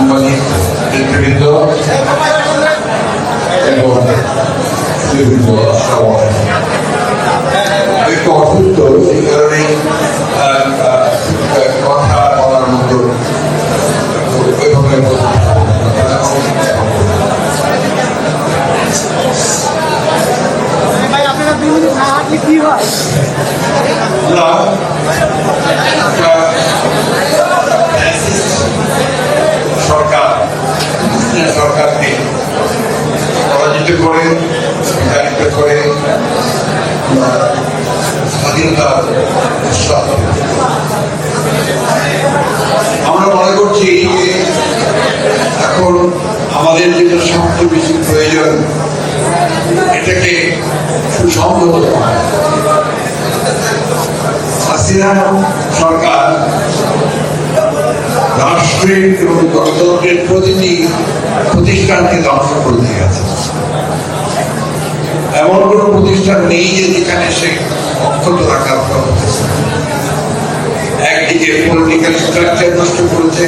সাংবাদিক নেতৃবৃন্দ এবং বিভিন্ন একটু অসুস্থ সেই কারণে আহ, আহ, কথা বলার মতো আপনারা দুই মিনিট না হাঁটলে কি হয়? মুসলিম সরকারকে পরাজিত করে বিতাড়িত করে, আমরা স্বাধীনতার উৎসব। আমরা মনে করছি যে এখন আমাদের যেটা সবচেয়ে বেশি প্রয়োজন, এটাকে সুসংহত করা। হাসিনা সরকার রাষ্ট্রের এবং গণতন্ত্রের প্রতিটি প্রতিষ্ঠানকে ধ্বংস করে দিয়ে গেছে। এমন কোন প্রতিষ্ঠান নেই যে যেখানে সে অক্ষত রাখার কথা একদিকে পলিটিক্যাল স্ট্রাকচার নষ্ট করেছে,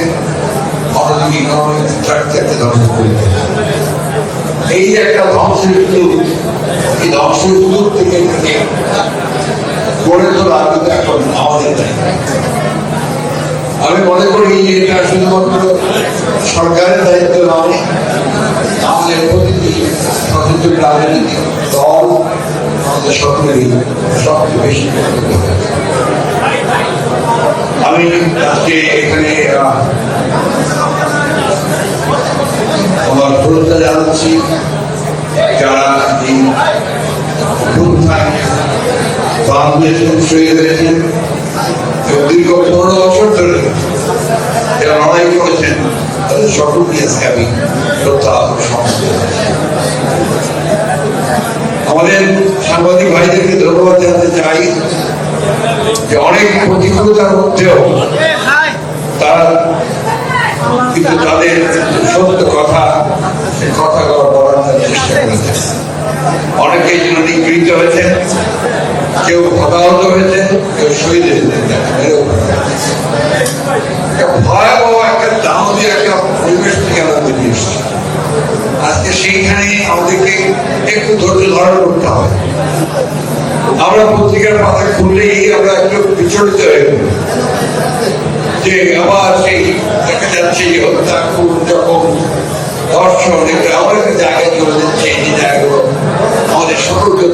অন্যদিকে ইকোনমিক স্ট্রাকচারকে ধ্বংস করেছে এই একটা ধ্বংসের স্তূপ এই ধ্বংসের স্তূপ থেকে থেকে গড়ে তোলা কিন্তু এখন আমাদের দায়িত্ব। আমি মনে করি এটা শুধুমাত্র সরকারের দায়িত্ব নয় আমাদের প্রতিটি সচেতন রাজনৈতিক দল আমাদের সকলেরই সবচেয়ে বেশি আমি আজকে এখানে আমার শ্রদ্ধা জানাচ্ছি, যারা এই বাংলাদেশ শহীদ হয়েছেন দীর্ঘ পনেরো বছর ধরে যারা লড়াই করেছেন, তাদের সকলকে আজকে আমি। আমাদের সাংবাদিক ভাইদেরকে ধন্যবাদ জানাতে চাই যে অনেক প্রতিকূলতার মধ্যেও তারা কিন্তু তাদের সত্য কথা, সে কথাগুলো বলার চেষ্টা করেছে অনেকেই জন্য নিগৃহীত হয়েছে কেউ হতাহত হয়েছে কেউ শহীদ হয়েছে এরকম। একটা ভয়াবহ একটা দামী একটা পরিবেশ থেকে আমরা বেরিয়ে আজকে সেইখানে আমাদেরকে একটু ধৈর্য ধারণ করতে হবে আমরা পত্রিকার পাতা খুললেই আমরা একটু বিচলিত হয়ে যে আবার সেই দেখা যাচ্ছে হত্যা, খুন যখন ধর্ষণ একটা আবার একটা জায়গায় চলে যাচ্ছে যে জায়গাগুলো আমাদের সকলকে।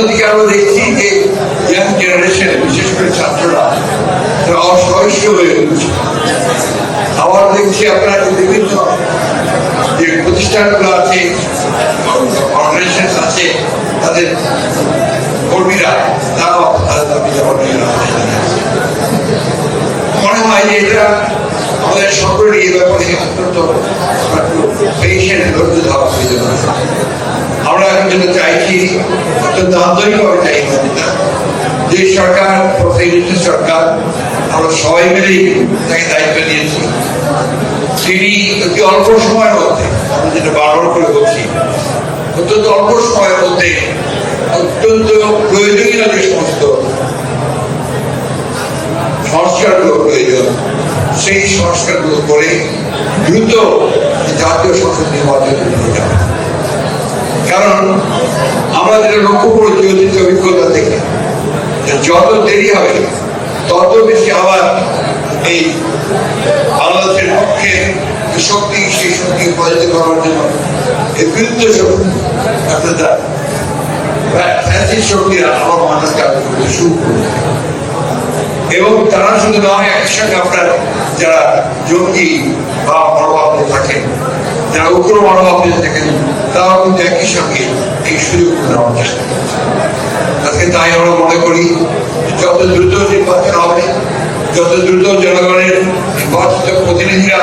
অন্যদিকে আমরা দেখছি যে ইয়াং জেনারেশন বিশেষ করে ছাত্ররা, তারা অসহিষ্ণু হয়ে উঠছে আবার দেখছি আপনারা বিভিন্ন যে প্রতিষ্ঠানগুলো আছে অর্গানাইজেশন আছে, তাদের কর্মীরা, তারাও তাদের দাবি আছে। মনে হয় যে এটা আমাদের সকলের এই ব্যাপারে অত্যন্ত আমরা এখন চাইছি, অত্যন্ত আন্তরিকভাবে চাইছি, যে সরকার প্রতিনিধি সরকার, আমরা সবাই মিলেই তাকে দায়িত্ব দিয়েছি। তিনি অতি অল্প সময়ের মধ্যে আমি যেটা বারবার করে বলছি, অত্যন্ত অল্প সময়ের মধ্যে অত্যন্ত সংস্কারগুলো করে দ্রুত জাতীয় সংসদ নির্বাচন কারণ আমরা যেটা লক্ষ্য করেছি অতীত অভিজ্ঞতা থেকে যত দেরি হবে, তত বেশি আবার এই বাংলাদেশের পক্ষে শক্তি, সেই শক্তি পরাজিত করার জন্য এই বিরুদ্ধ শক্তি আপনারা শক্তিরা আবার মানুষকে আগে করতে শুরু করবে এবং তারা শুধু নয় একসঙ্গে আপনার যারা জঙ্গি বা মনোভাবে থাকেন যারা উগ্র মনোভাবে থাকেন, তারাও কিন্তু একই সঙ্গে এই সুযোগ নেওয়ার চেষ্টা আজকে তাই আমরা মনে করি, যত দ্রুত নির্বাচন হবে, যত দ্রুত জনগণের নির্বাচিত প্রতিনিধিরা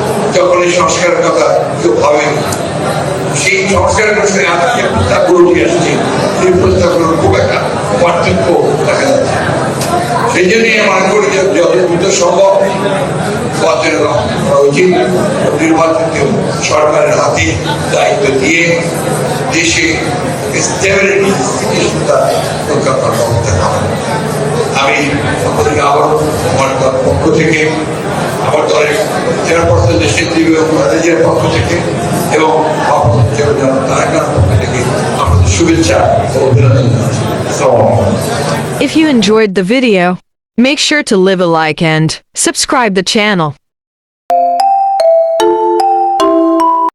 যখন এই সংস্কারের কথা কেউ ভাবে সেই সংস্কারের প্রশ্নে যে প্রস্তাবগুলো নিয়ে আসছি। সেই প্রস্তাবগুলোর খুব একটা পার্থক্য দেখা যাচ্ছে। সেই জন্যই মনে করি যে যত দ্রুত সম্ভব করা উচিত নির্বাচিত সরকারের হাতে দায়িত্ব দিয়ে দেশে স্টেবিলিটি আমি আপনাদেরকে আবারও আমার পক্ষ থেকে আমার দলের চেয়ারপারসন দেশের দিবে এবং ম্যানেজারের পক্ষ থেকে এবং আপনাদের চেয়ারম্যান তারেকার পক্ষ থেকে আপনাদের শুভেচ্ছা ও অভিনন্দন জানাচ্ছি আসসালামু আলাইকুম If you enjoyed the video, make sure to leave a like and subscribe the channel.